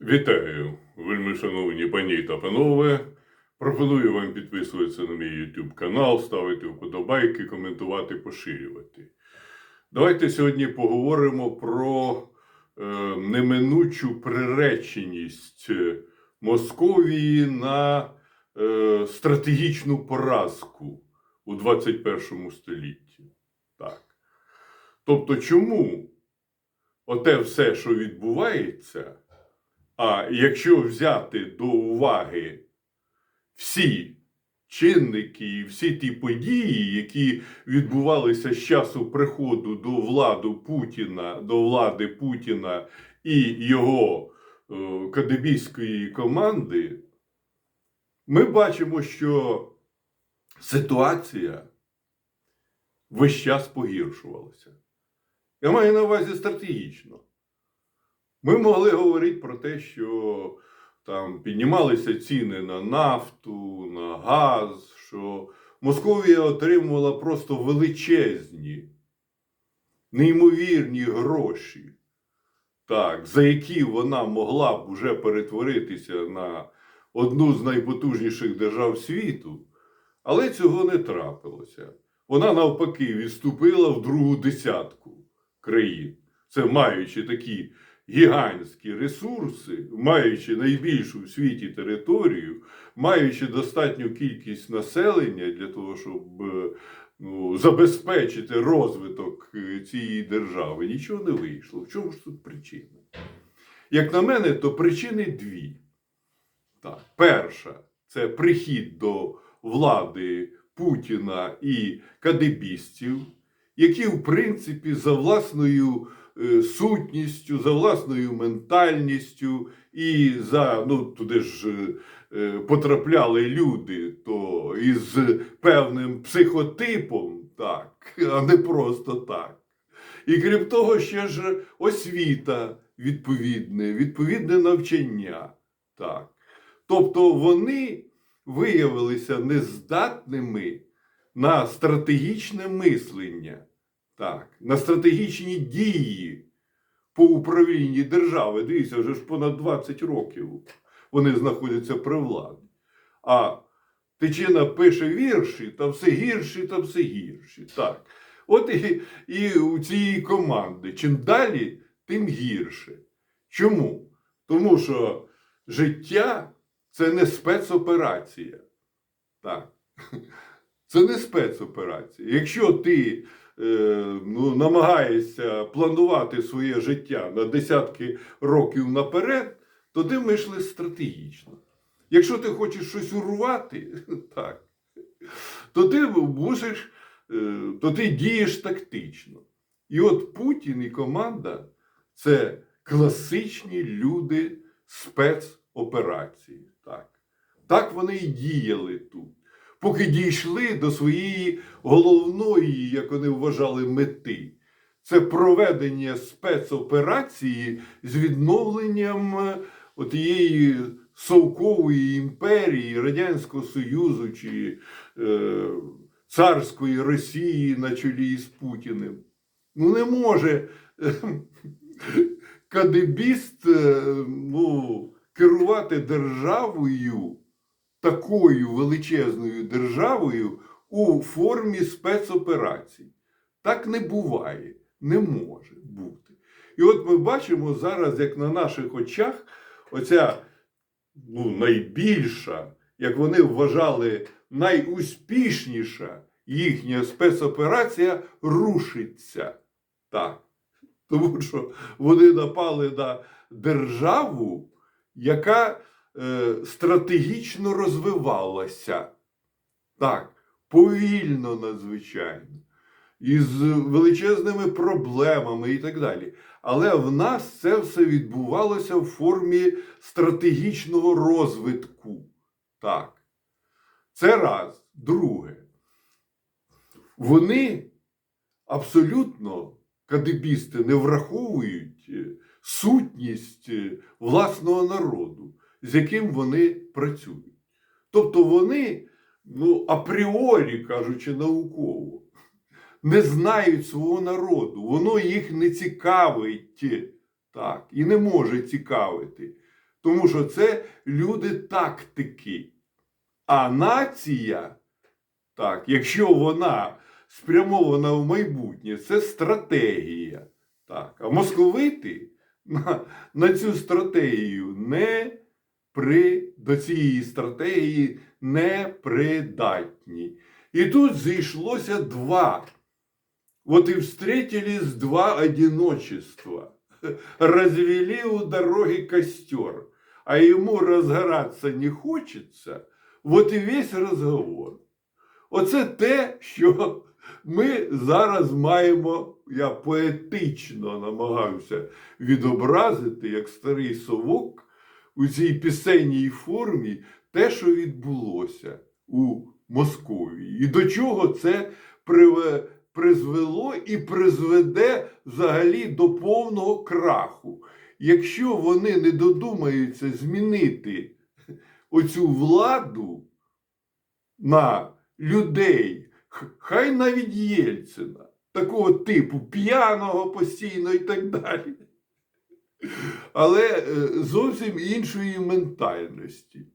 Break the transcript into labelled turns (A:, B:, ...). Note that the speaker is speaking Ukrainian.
A: Вітаю, вельми шановні пані та панове. Пропоную вам підписуватися на мій YouTube канал, ставити вподобайки, коментувати, поширювати. Давайте сьогодні поговоримо про е, неминучу приреченість е, Московії на е, стратегічну поразку у 21 столітті. Так. Тобто, чому оте все, що відбувається, а якщо взяти до уваги всі чинники і всі ті події, які відбувалися з часу приходу до влади Путіна, до влади Путіна і його е, кадебійської команди, ми бачимо, що ситуація весь час погіршувалася. Я маю на увазі стратегічно. Ми могли говорити про те, що там піднімалися ціни на нафту, на газ, що Московія отримувала просто величезні, неймовірні гроші, так, за які вона могла б вже перетворитися на одну з найпотужніших держав світу, але цього не трапилося. Вона навпаки відступила в другу десятку країн. Це маючи такі гігантські ресурси, маючи найбільшу в світі територію, маючи достатню кількість населення для того, щоб е, ну, забезпечити розвиток е, цієї держави, нічого не вийшло. В чому ж тут причина? Як на мене, то причини дві. Так. Перша це прихід до влади Путіна і кадебістів, які, в принципі, за власною сутністю, за власною ментальністю і за ну туди ж е, е, потрапляли люди, то із певним психотипом, так, а не просто так. І крім того, ще ж освіта відповідне, відповідне навчання. Так. Тобто вони виявилися нездатними на стратегічне мислення, так, на стратегічні дії по управлінні держави. Дивіться, вже ж понад 20 років вони знаходяться при владі. А Тичина пише вірші, та все гірші, та все гірші. Так. От і, і у цієї команди. Чим далі, тим гірше. Чому? Тому що життя це не спецоперація. Так. Це не спецоперація. Якщо ти ну, намагаєшся планувати своє життя на десятки років наперед, то ти мисли стратегічно. Якщо ти хочеш щось урвати, так, то ти мусиш, е, то ти дієш тактично. І от Путін і команда це класичні люди спецоперації. Так, так вони і діяли тут поки дійшли до своєї головної, як вони вважали, мети. Це проведення спецоперації з відновленням е, тієї совкової імперії Радянського Союзу чи е, царської Росії на чолі з Путіним. Ну, не може е, кадебіст е, ну, керувати державою такою величезною державою у формі спецоперацій. Так не буває, не може бути. І от ми бачимо зараз, як на наших очах, оця ну, найбільша, як вони вважали, найуспішніша їхня спецоперація рушиться. Так. Тому що вони напали на державу, яка е, стратегічно розвивалася. Так, повільно надзвичайно, із величезними проблемами і так далі. Але в нас це все відбувалося в формі стратегічного розвитку. Так. Це раз. Друге. Вони абсолютно кадебісти не враховують е, сутність е, власного народу, з яким вони працюють. Тобто вони, ну, апріорі, кажучи науково, не знають свого народу, воно їх не цікавить так, і не може цікавити. Тому що це люди тактики. А нація, так, якщо вона спрямована в майбутнє, це стратегія. Так. А московити на, на цю стратегію не при, до цієї стратегії не придатні. І тут зійшлося два. Вот и встретились два одиночества. Развели у дороги костер, а ему разгораться не хочеться. Вот і весь розговор. Оце те, що ми зараз маємо, я поетично намагався відобразити, як старий совок у цій пісенній формі, те, що відбулося у Московії. І до чого це призвело і призведе взагалі до повного краху. Якщо вони не додумаються змінити оцю владу на людей, хай навіть Єльцина, такого типу п'яного постійно і так далі. Але е, зовсім іншої ментальності.